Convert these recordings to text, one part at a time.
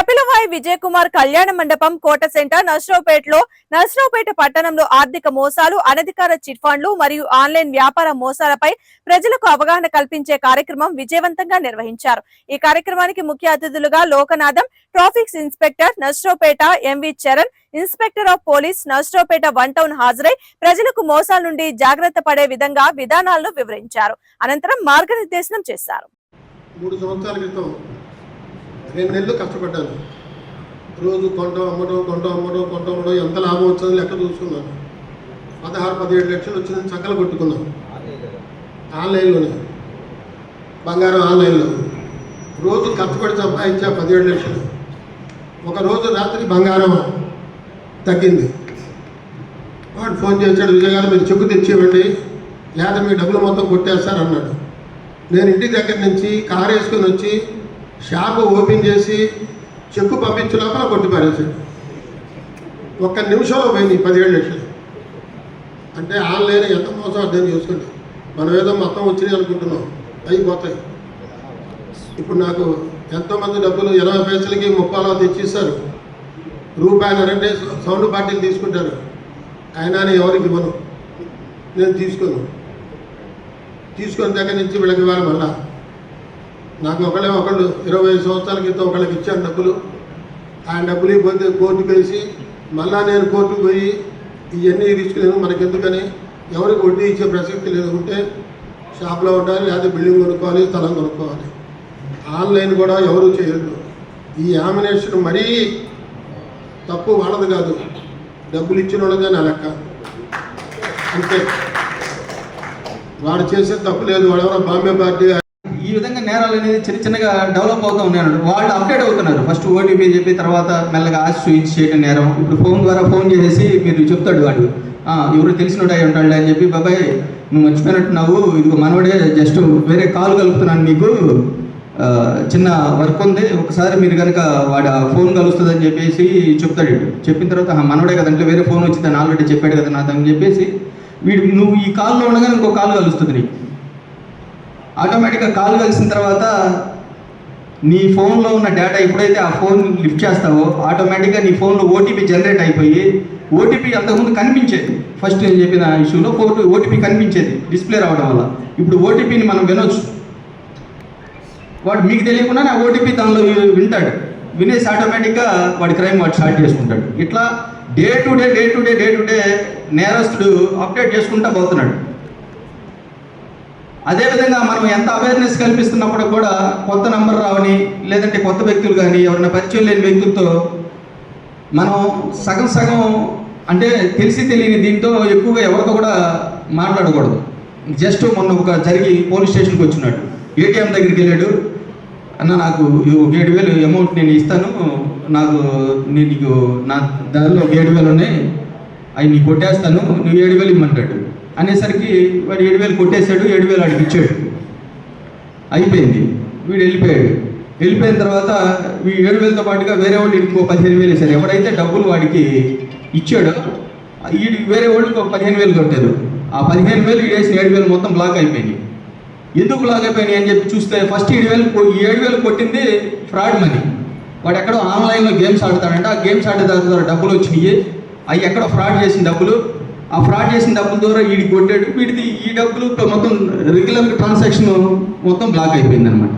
కపిలవాయి విజయ్ కుమార్ కళ్యాణ మండపం కోట సెంటర్ నర్సరావుపేటలో నర్సరావుపేట పట్టణంలో ఆర్థిక మోసాలు అనధికార చిట్ ఫండ్లు మరియు ఆన్లైన్ వ్యాపార మోసాలపై ప్రజలకు అవగాహన కల్పించే కార్యక్రమం విజయవంతంగా నిర్వహించారు. ఈ కార్యక్రమానికి ముఖ్య అతిథులుగా Lokanatham traffics inspector Narsaraopet MV Charan inspector of police Narsaraopet one town హాజరై ప్రజలకు మోసాల నుండి జాగ్రత్త పడే విధంగా విధానాలను వివరించారు. అనంతరం మార్గనిర్దేశనం చేశారు. మూడు సంవత్సరాల క్రితం రెండు నెలలు కష్టపడ్డాను. రోజు కొంటం అమ్మటం కొంటాం అమ్మడం కొంటాం అమ్మడం ఎంత లాభం వచ్చిందో లెక్క చూసుకున్నాను. పదహారు పదిహేడు లక్షలు వచ్చిందని చక్కలు కొట్టుకున్నాం ఆన్లైన్లోనే. బంగారం ఆన్లైన్లో. రోజు కష్టపడి సంపాదించా పదిహేడు లక్షలు. ఒక రోజు రాత్రి బంగారం తగ్గింది. వాడు ఫోన్ చేశాడు విజయ్ గారు మీరు చెక్కు తెచ్చివ్వండి. లేదా మీ డబ్బులు మొత్తం కొట్టేస్తారు అన్నాడు. నేను ఇంటి దగ్గర నుంచి కారు వేసుకొని వచ్చి షాపు ఓపెన్ చేసి చెక్కు పంపించే లోపల కొట్టి ఒక్క నిమిషంలో పోయింది పదిహేడు లక్షలు. అంటే ఆన్లైన్ ఎంత మోసం అర్థం చేసుకోండి. మనం ఏదో మొత్తం వచ్చినాయి అనుకుంటున్నాం. అయిపోతాయి ఇప్పుడు నాకు ఎంతోమంది డబ్బులు ఇరవై పైసలకి ముప్పాలో తెచ్చిస్తారు. రూపాయలరంటే సౌండ్ బాటిల్ తీసుకుంటారు. అయినా ఎవరికి ఇవ్వను. నేను తీసుకోను. తీసుకొని దగ్గర నుంచి వీళ్ళకి ఇవ్వాలి మళ్ళా. నాకు ఒకళ్ళే ఒకళ్ళు ఇరవై ఐదు సంవత్సరాల క్రితం ఒకళ్ళకి ఇచ్చాను డబ్బులు. ఆయన డబ్బులు పోతే కోర్టుకు వేసి మళ్ళా నేను కోర్టుకు పోయి ఇవన్నీ తీసుకునేది మనకెందుకని ఎవరికి వడ్డీ ఇచ్చే ప్రసక్తి లేదు. ఉంటే షాప్లో ఉండాలి లేదా బిల్డింగ్ కొనుక్కోవాలి స్థలం కొనుక్కోవాలి. ఆన్లైన్ కూడా ఎవరు చేయరు. ఈ యామినేషన్ మరీ తప్పు వాళ్ళది కాదు. డబ్బులు ఇచ్చిన వాళ్ళదే నా లెక్క. అంతే. వాడు చేసే తప్పు లేదు. వాడు ఎవరో బాంబే పార్టీ నేరాలు అనేది చిన్న చిన్నగా డెవలప్ అవుతూ ఉన్నాడు వాళ్ళు అప్డేట్ అవుతున్నారు. ఫస్ట్ ఓటీపీ చెప్పి తర్వాత మెల్లగా ఆశ చూపించి చేయడం నేరం. ఇప్పుడు ఫోన్ ద్వారా ఫోన్ చేసేసి మీరు చెప్తాడు వాడు. ఎవరు తెలిసినట్టు అయి ఉంటాడు అని చెప్పి బాబాయ్ నువ్వు మర్చిపోయినట్టున్నావు. ఇదిగో మనవడే జస్ట్ వేరే కాల్ కలుపుతున్నాను మీకు చిన్న వర్క్ ఉంది. ఒకసారి మీరు కనుక వాడు ఆ ఫోన్ కలుస్తుందని చెప్పేసి చెప్తాడు చెప్పిన తర్వాత "ఆ, మనవడే కదంటే వేరే ఫోన్ వచ్చిందని ఆల్రెడీ చెప్పాడు కదా నాతో అని చెప్పేసి వీడు నువ్వు ఈ కాల్లో ఉండగానే ఇంకో కాల్ కలుస్తుంది నీకు. ఆటోమేటిక్గా కాల్ కలిసిన తర్వాత నీ ఫోన్లో ఉన్న డేటా ఎప్పుడైతే ఆ ఫోన్ లిఫ్ట్ చేస్తావో ఆటోమేటిక్గా నీ ఫోన్లో ఓటీపీ జనరేట్ అయిపోయి ఓటీపీ అంతకుముందు కనిపించేది. ఫస్ట్ నేను చెప్పిన ఇష్యూలో ఫోటో ఓటీపీ కనిపించేది డిస్ప్లే రావడం వల్ల. ఇప్పుడు ఓటీపీని మనం వినొచ్చు. వాడు మీకు తెలియకుండానే ఆ ఓటీపీ దానిలో వింటాడు. వినేసి ఆటోమేటిక్గా వాడి క్రైమ్ వాడు స్టార్ట్ చేసుకుంటాడు. ఇట్లా day to day day to day day to day నేరస్తుడు అప్డేట్ చేసుకుంటా పోతున్నాడు. అదేవిధంగా మనం ఎంత అవేర్నెస్ కల్పిస్తున్నప్పుడు కూడా కొత్త నంబర్ రావని లేదంటే కొత్త వ్యక్తులు కానీ ఎవరైనా పరిచయం లేని వ్యక్తులతో మనం సగం సగం అంటే తెలిసి తెలియని దీంతో ఎక్కువగా ఎవరితో కూడా మాట్లాడకూడదు. జస్ట్ మొన్న ఒక జరిగి పోలీస్ స్టేషన్కి వచ్చినాడు. ఏటీఎం దగ్గరికి వెళ్ళాడు. అన్న నాకు ఏడు వేలు అమౌంట్ నేను ఇస్తాను. నాకు నేను నీకు నా దారిలో ఏడు వేలు ఉన్నాయి. అవి నీకు కొట్టేస్తాను. నువ్వు ఏడు వేలు ఇమ్మంటాడు అనేసరికి వాడు ఏడు వేలు కొట్టేశాడు ఏడు వేలు వాడికి ఇచ్చాడు. అయిపోయింది. వీడు వెళ్ళిపోయాడు. వెళ్ళిపోయిన తర్వాత ఈ ఏడు వేలతో పాటుగా వేరే వాళ్ళు ఇంకో పదిహేను వేలు వేశారు ఎవడైతే డబ్బులు వాడికి ఇచ్చాడో ఈ వేరే వాళ్ళు ఇంకో పదిహేను వేలు కొట్టారు ఆ పదిహేను వేలు వేసిన ఏడు వేలు మొత్తం బ్లాక్ అయిపోయినాయి. ఎందుకు బ్లాక్ అయిపోయినాయి అని చెప్పి చూస్తే ఫస్ట్ ఏడు వేలు ఈ ఏడు వేలు కొట్టింది ఫ్రాడ్ మనీ వాడు ఎక్కడో ఆన్లైన్లో గేమ్స్ ఆడతాడంట. ఆ గేమ్స్ ఆడే తర్వాత డబ్బులు వచ్చినాయి. అవి ఎక్కడో ఫ్రాడ్ చేసిన డబ్బులు. ఆ ఫ్రాడ్ చేసిన డబ్బుల ద్వారా వీడి కొట్టాడు. వీడిది ఈ డబ్బులు మొత్తం రెగ్యులర్ ట్రాన్సాక్షన్ మొత్తం బ్లాక్ అయిపోయింది అనమాట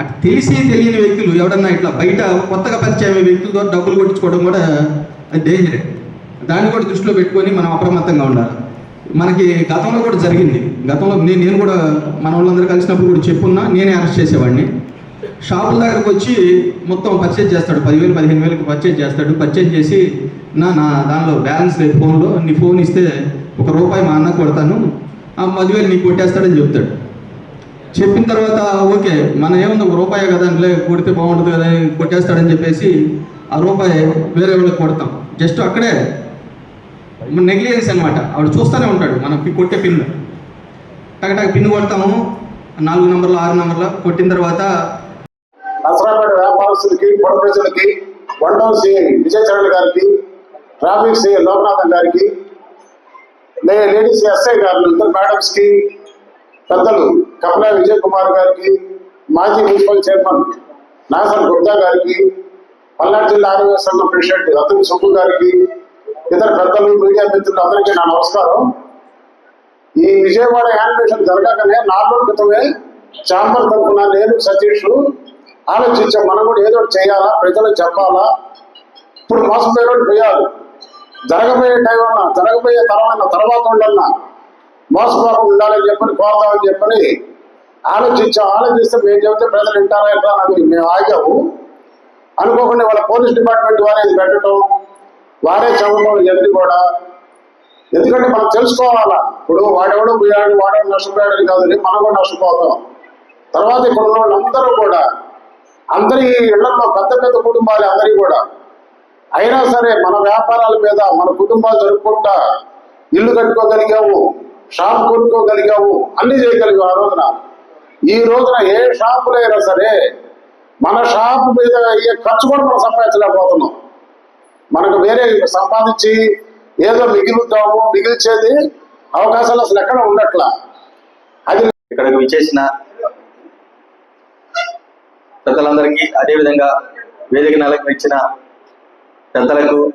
అటు తెలిసి తెలియని వ్యక్తులు ఎవడన్నా ఇట్లా బయట కొత్తగా పరిచయం వ్యక్తుల ద్వారా డబ్బులు కొట్టించుకోవడం కూడా అది డేంజరే దాన్ని కూడా దృష్టిలో పెట్టుకొని మనం అప్రమత్తంగా ఉండాలి. మనకి గతంలో కూడా జరిగింది. గతంలో నేను నేను కూడా మన వాళ్ళందరూ కలిసినప్పుడు కూడా చెప్పున్నా నేనే అరెస్ట్ చేసేవాడిని. షాపుల దగ్గరకు వచ్చి మొత్తం పర్చేజ్ చేస్తాడు. పదివేలు పదిహేను వేలకు పర్చేజ్ చేస్తాడు. పర్చేజ్ చేసి నా నా దానిలో బ్యాలెన్స్ లేదు ఫోన్లో. నీ ఫోన్ ఇస్తే ఒక రూపాయి మా అన్నకు కొడతాను. ఆ పదివేలు నీకు కొట్టేస్తాడని చెప్తాడు. చెప్పిన తర్వాత ఓకే మన ఏముంది? ఒక రూపాయి కదా లే కొడితే బాగుంటుంది కదా కొట్టేస్తాడని చెప్పేసి ఆ రూపాయి వేరే వాళ్ళకి కొడతాం. జస్ట్ అక్కడే. నెగ్లిజెన్స్ అనమాట ఆవిడ చూస్తూనే ఉంటాడు మనం కొట్టే పిన్ టగటగ పిన్ కొడతాము. నాలుగు నెంబర్లు ఆరు నెంబర్లు కొట్టిన తర్వాత నసరాపేట వ్యాపారస్తులకి పొడ ప్రజలకి వన్ టౌన్ సిఐ గారికి ట్రాఫిక్ సిఐ లోకనాథన్ గారికి లేడీస్ ఎస్ఐ గారు ఇద్దరు మేడమ్స్కి పెద్దలు కపిల విజయ్ కుమార్ గారికి మాజీ మున్సిపల్ చైర్మన్ నాసర్ గుప్తా గారికి పల్నాడు జిల్లా ఆరోగ్య సంఘం ప్రెసిడెంట్ అతని సుబ్బు గారికి ఇతర పెద్దలు మీడియా మిత్రులు అందరికీ నా నమస్కారం. ఈ విజయవాడ యానిమేషన్ జరగకనే నాలుగు క్రితమే చాంబర్ తరఫున నేను సతీష్ ఆలోచించాం మనం కూడా ఏదో ఒకటి చేయాలా? ప్రజలకు చెప్పాలా? ఇప్పుడు మోసపోయేవాడు పోయాలి జరగబోయే టైం అన్నా జరగబోయే తరమైన తర్వాత ఉండన్నా మోసపోకుండా ఉండాలని చెప్పని కోరుదామని చెప్పని ఆలోచించాం ఆలోచిస్తే మేము చెబితే ప్రజలు వింటారా ఎట్లా అని మేము ఆగాము. అనుకోకుండా వాళ్ళ పోలీస్ డిపార్ట్మెంట్ వారే పెట్టడం వారే చదవడం ఇవన్నీ కూడా. ఎందుకంటే మనం తెలుసుకోవాలా ఇప్పుడు వాడెవడో పోయాడు వాడెవడు నష్టపోయాడు కాదని మనం కూడా నష్టపోతాం. తర్వాత ఇక్కడ ఉన్న వాళ్ళందరూ కూడా అందరి ఇళ్ళలో పెద్ద పెద్ద కుటుంబాలు అందరి కూడా. అయినా సరే మన వ్యాపారాల మీద మన కుటుంబాలు జరుపుకుంటా ఇల్లు కట్టుకోగలిగాము షాప్ కొనుక్కోగలిగాము అన్ని చేయగలిగాం ఆ రోజున. ఈ రోజున ఏ షాపులైనా సరే మన షాప్ మీద అయ్యే ఖర్చు కూడా మనం సంపాదించలేకపోతున్నాం. మనకు వేరే సంపాదించి ఏదో మిగులుతాము మిగిల్చేది అవకాశాలు అసలు ఎక్కడ ఉండట్లా. అది ఇక్కడికి విచ్చేసిన పెద్దలందరికీ అదేవిధంగా వేదిక అలంకరించిన పెద్దలకు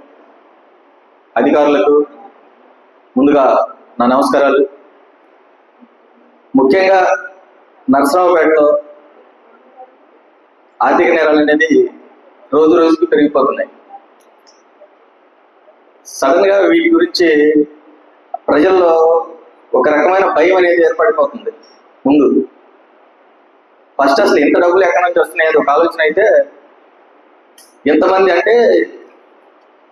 అధికారులకు ముందుగా నా నమస్కారాలు. ముఖ్యంగా నరసరావుపేటలో ఆర్థిక నేరాలు అనేది రోజు రోజుకి పెరిగిపోతున్నాయి. సడన్గా వీటి గురించి ప్రజల్లో ఒక రకమైన భయం అనేది ఏర్పడిపోతుంది. ముందు ఫస్ట్ అసలు ఎంత డబ్బులు ఎక్కడి నుంచి వస్తున్నాయి ఒక ఆలోచన అయితే ఎంతమంది అంటే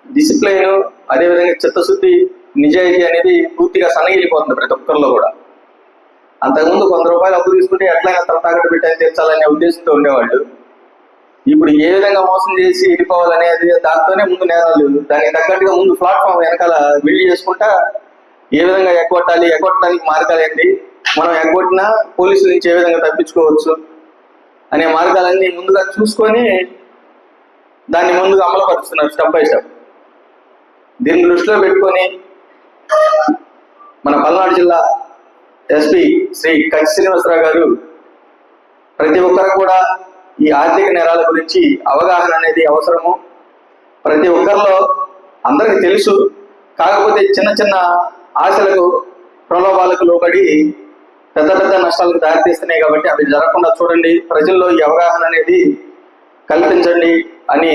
డిసిప్లైన్ అదేవిధంగా చిత్తశుద్ధి నిజాయితీ అనేది పూర్తిగా సన్నగిలిపోతుంది ప్రతి ఒక్కరిలో కూడా. అంతకుముందు వంద రూపాయలు అప్పు తీసుకుంటే ఎట్లయినా తల తాకట్టు పెట్టి తీర్చాలనే ఉద్దేశంతో ఉండేవాళ్ళు. ఇప్పుడు ఏ విధంగా మోసం చేసి వెళ్ళిపోవాలనేది దాంతోనే ముందు నేరాలు దానికి తగ్గట్టుగా ముందు ప్లాట్ఫామ్ వెనకాల బిల్డ్ చేసుకుంటా ఏ విధంగా ఎగ్గొట్టాలి ఎగ్గొట్టడానికి మార్గాలేంటి మనం ఎగ్గొట్టినా పోలీసుల నుంచి ఏ విధంగా తప్పించుకోవచ్చు అనే మార్గాలన్నీ ముందుగా చూసుకొని దాన్ని ముందుగా అమలుపరుస్తున్నారు స్టెప్ బై స్టెప్. దీన్ని దృష్టిలో పెట్టుకొని మన పల్నాడు జిల్లా ఎస్పీ శ్రీ కచ్చి శ్రీనివాసరావు గారు ప్రతి ఒక్కరు కూడా ఈ ఆర్థిక నేరాల గురించి అవగాహన అనేది అవసరము. ప్రతి ఒక్కరిలో అందరికీ తెలుసు. కాకపోతే చిన్న చిన్న ఆశలకు ప్రలోభాలకు లోబడి పెద్ద పెద్ద నష్టాలకు దారితీస్తున్నాయి కాబట్టి అవి జరగకుండా చూడండి. ప్రజల్లో ఈ అవగాహన అనేది కల్పించండి అని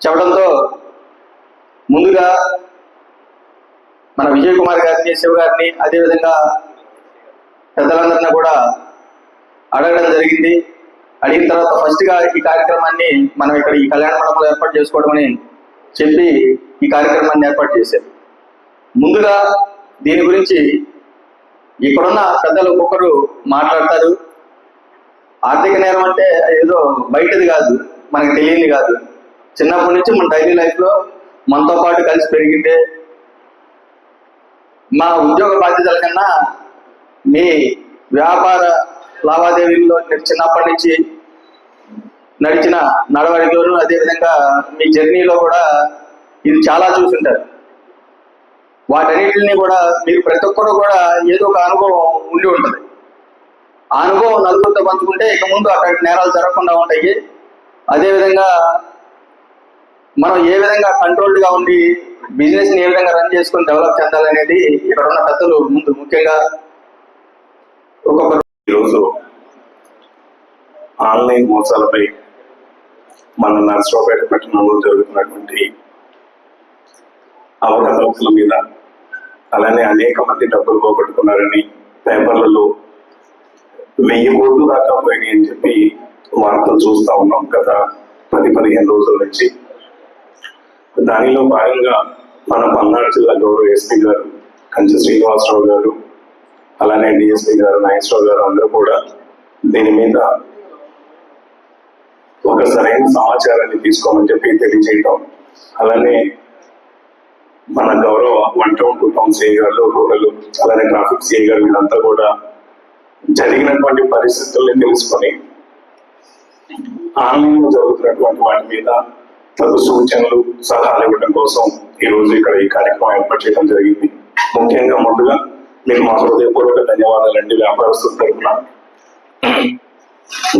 చెప్పడంతో ముందుగా మన విజయ్ కుమార్ గారిని శివ గారిని అదేవిధంగా పెద్దలందరినీ కూడా అడగడం జరిగింది. అడిగిన తర్వాత ఫస్ట్గా ఈ కార్యక్రమాన్ని మనం ఇక్కడ ఈ కళ్యాణ మండపంలో ఏర్పాటు చేసుకోవడమని చెప్పి ఈ కార్యక్రమాన్ని ఏర్పాటు చేశారు. ముందుగా దీని గురించి ఇక్కడున్న పెద్దలు ఒక్కొక్కరు మాట్లాడతారు. ఆర్థిక నేరం అంటే ఏదో బయటది కాదు మనకు తెలియని కాదు. చిన్నప్పటి నుంచి మన డైలీ లైఫ్లో మనతో పాటు కలిసి పెరిగిందే. మా ఉద్యోగ బాధ్యతల కన్నా మీ వ్యాపార లావాదేవీల్లో చిన్నప్పటి నుంచి నడిచిన నడవడికలోను అదేవిధంగా మీ జర్నీలో కూడా ఇది చాలా చూసుంటారు. వాటన్నిటిని కూడా మీరు ప్రతి ఒక్కరు కూడా ఏదో ఒక అనుభవం ఉండి ఉంటుంది. ఆ అనుభవం నలుగురితో పంచుకుంటే ఇక ముందు అక్కడ నేరాలు జరగకుండా ఉంటాయి. అదేవిధంగా మనం ఏ విధంగా కంట్రోల్డ్గా ఉండి బిజినెస్ని ఏ విధంగా రన్ చేసుకుని డెవలప్ చెందాలనేది ఇక్కడ ఉన్న పెద్దలు ముందు ముఖ్యంగా ఒక్కొక్క ఈరోజు ఆన్లైన్ మోసాలపై మన నర్సరావుపేట పట్టణంలో జరుగుతున్నటువంటి అవకతవకల మీద అలానే అనేక మంది డబ్బులు పోగొట్టుకున్నారని పేపర్లలో వెయ్యి కోట్లు దాకా పోయినాయి అని చెప్పి వార్తలు చూస్తా ఉన్నాం గత పది పదిహేను రోజుల నుంచి. దానిలో భాగంగా మన పల్నాడు జిల్లా గౌరవ ఎస్పీ గారు కంచి శ్రీనివాసరావు గారు అలానే డిఎస్పీ గారు నాగేశ్వరరావు గారు అందరూ కూడా దీని మీద ఒక సరైన సమాచారాన్ని తీసుకోమని చెప్పి తెలియజేయటం అలానే మన గౌరవ one town two town CI గారు రూరల్ అలానే ట్రాఫిక్ సిఐ గారు వీళ్ళంతా కూడా జరిగినటువంటి పరిస్థితుల్ని తెలుసుకొని ఆన్లైన్లో జరుగుతున్నటువంటి వాటి మీద తగు సూచనలు సలహాలు ఇవ్వడం కోసం ఈ రోజు ఇక్కడ ఈ కార్యక్రమం ఏర్పాటు చేయడం జరిగింది. ముఖ్యంగా ముందుగా మీకు మా హృదయపూర్వక ధన్యవాదాలండి వ్యాపారస్తుల తరఫున.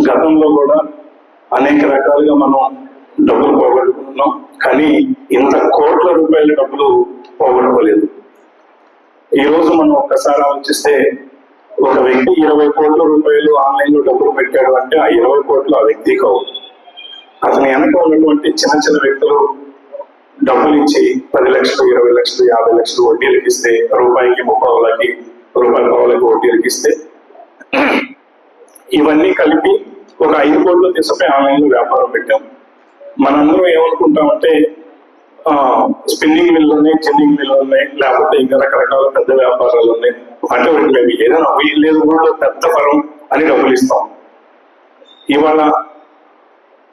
గతంలో కూడా అనేక రకాలుగా మనం డబ్బులు పోగొట్టుకుంటున్నాం కానీ ఇంత కోట్ల రూపాయల డబ్బులు పోగొట్టుకోలేదు. ఈ రోజు మనం ఒక్కసారి ఆలోచిస్తే ఒక వ్యక్తి ఇరవై కోట్ల రూపాయలు ఆన్లైన్లో డబ్బులు పెట్టాడు అంటే ఆ ఇరవై కోట్లు ఆ వ్యక్తి కావు అతని వెనక ఉన్నటువంటి చిన్న చిన్న వ్యక్తులు డబ్బులు ఇచ్చి పది లక్షలు ఇరవై లక్షలు యాభై లక్షలు వడ్డీలకు ఇస్తే రూపాయికి ముప్పావులకి రూపాయి పావులకి వడ్డీలకు ఇస్తే ఇవన్నీ కలిపి ఒక ఐదు కోట్లు తీసుకుపోయి ఆన్లైన్లో వ్యాపారం పెట్టాం. మనందరం ఏమనుకుంటామంటే స్పిన్నింగ్ మిల్లు ఉన్నాయి జిన్నింగ్ మిల్లు ఉన్నాయి లేకపోతే ఇంకా రకరకాల పెద్ద వ్యాపారాలు ఉన్నాయి. అంటే ఒకటి ఏదైనా లేదు కూడా పెద్ద పరం అని డబ్బులు ఇస్తాం. ఇవాళ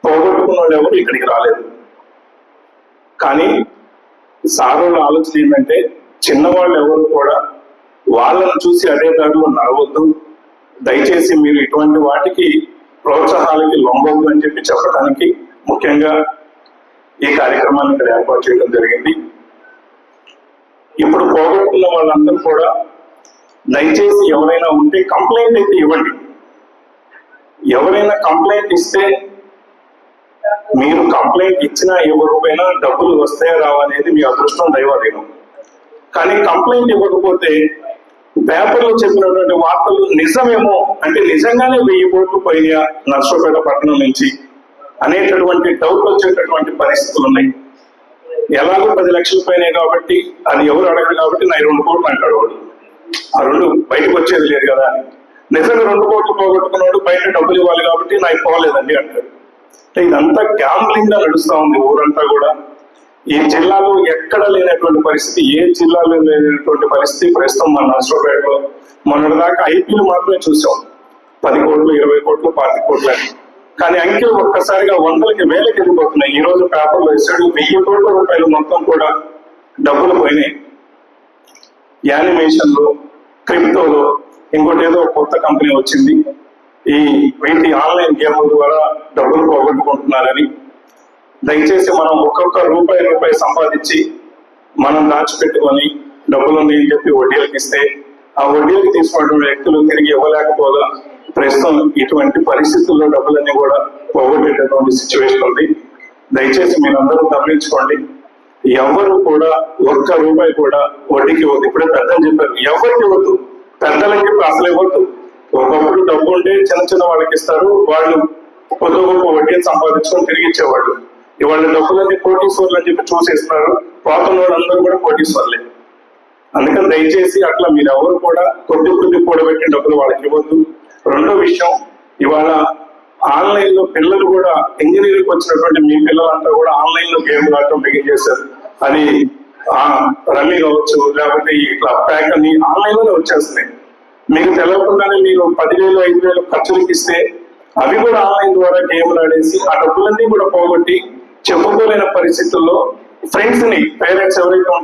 పోగొట్టుకున్న వాళ్ళు ఎవరు ఇక్కడికి రాలేదు. కానీ సారోళ్ళ ఆలోచన ఏంటంటే చిన్నవాళ్ళు ఎవరు కూడా వాళ్ళని చూసి అదే దారిలో నడవద్దు. దయచేసి మీరు ఇటువంటి వాటికి ప్రోత్సాహాలకి లొంగొద్దు అని చెప్పి చెప్పడానికి ముఖ్యంగా ఈ కార్యక్రమాన్ని ఇక్కడ ఏర్పాటు చేయడం జరిగింది. ఇప్పుడు పోగొట్టుకున్న వాళ్ళందరూ కూడా దయచేసి ఎవరైనా ఉంటే కంప్లైంట్ అయితే ఇవ్వండి. ఎవరైనా కంప్లైంట్ ఇస్తే మీరు కంప్లైంట్ ఇచ్చినా ఇవ్వకపోయినా డబ్బులు వస్తాయా రావా అనేది మీ అదృష్టం దైవాధీనం. కానీ కంప్లైంట్ ఇవ్వకపోతే పేపర్లో చెప్పినటువంటి వార్తలు నిజమేమో అంటే నిజంగానే వెయ్యి కోట్లు పోయినాయా నర్సోపేట పట్టణం నుంచి అనేటటువంటి డౌట్ వచ్చేటటువంటి పరిస్థితులు ఉన్నాయి. ఎలాగో పది లక్షలు పోయినాయి కాబట్టి అది ఎవరు అడగరు కాబట్టి నా రెండు కోట్లు అంటాడు ఆ రెండు బయటకు వచ్చేది లేదు కదా. అని నిజంగా రెండు కోట్లు పోగొట్టుకున్నాడు బయట డబ్బులు ఇవ్వాలి కాబట్టి నాకు పోలేదండి అంటాడు. అంటే ఇదంతా గ్యాంబ్లింగ్గా నడుస్తా ఉంది ఊరంతా కూడా. ఈ జిల్లాలో ఎక్కడ లేనటువంటి పరిస్థితి ఏ జిల్లాలో లేనటువంటి పరిస్థితి ప్రస్తుతం మన నర్సరావుపేటలో. మొన్నటి దాకా మాత్రమే చూసాం. పది కోట్లు ఇరవై కోట్లు పాతి కోట్లు అని. కానీ అంకెలు ఒక్కసారిగా వందలకి వేలకి వెళ్ళిపోతున్నాయి. ఈ రోజు పేపర్లో ఇస్తాడు. వెయ్యి కోట్ల రూపాయలు మొత్తం కూడా డబ్బులు పోయినాయి. యానిమేషన్లో క్రిప్టోలు ఇంకోటి ఏదో కొత్త కంపెనీ వచ్చింది. ఈ వీటి ఆన్లైన్ గేమ్ల ద్వారా డబ్బులు పోగొట్టుకుంటున్నారని. దయచేసి మనం ఒక్కొక్క రూపాయి రూపాయి సంపాదించి మనం దాచిపెట్టుకొని డబ్బులు ఉన్నాయని చెప్పి వడ్డీలకు ఇస్తే ఆ వడ్డీలకు తీసుకున్న వ్యక్తులు తిరిగి ఇవ్వలేకపోగా ప్రస్తుతం ఇటువంటి పరిస్థితుల్లో డబ్బులన్నీ కూడా పోగొట్టేటటువంటి సిచ్యువేషన్ ఉంది. దయచేసి మీరందరూ గమనించుకోండి. ఎవరు కూడా ఒక్క రూపాయి కూడా వడ్డీకి ఇవ్వద్దు. ఇప్పుడే పెద్దలు చెప్పారు ఎవరికి ఇవ్వద్దు? పెద్దలకి చెప్పి అసలు ఇవ్వద్దు. ఒకప్పుడు డబ్బు ఉంటే చిన్న చిన్న వాళ్ళకి ఇస్తారు. వాళ్ళు కొద్ది గొప్ప వడ్డీని సంపాదించుకొని తిరిగి ఇచ్చేవాళ్ళు. ఇవాళ డబ్బులన్నీ కోటీశ్వర్లు అని చెప్పి చూసేస్తున్నారు. పాపం వాళ్ళందరూ కూడా కోటీశ్వర్లే. అందుకని దయచేసి అట్లా మీరు ఎవరు కూడా కొద్ది కొద్ది కూడబెట్టిన డబ్బులు వాళ్ళకి ఇవ్వద్దు. రెండో విషయం ఇవాళ ఆన్లైన్లో పిల్లలు కూడా ఇంజనీరింగ్ వచ్చినటువంటి మీ పిల్లలంతా కూడా ఆన్లైన్లో గేమ్ ఆడటం బిగిన్ చేశారు అది రన్నింగ్ రమ్మీ కావచ్చు లేకపోతే ఇట్లా ప్యాక్ అని ఆన్లైన్లోనే వచ్చేస్తున్నాయి. మీకు తెలియకుండానే మీరు పదివేలు ఐదు వేలు ఖర్చులకు ఇస్తే అవి కూడా ఆన్లైన్ ద్వారా గేమ్లు ఆడేసి ఆ డబ్బులన్నీ కూడా పోగొట్టి చెప్పుకోలేని పరిస్థితుల్లో ఫ్రెండ్స్ని పేరెంట్స్ ఎవరైతే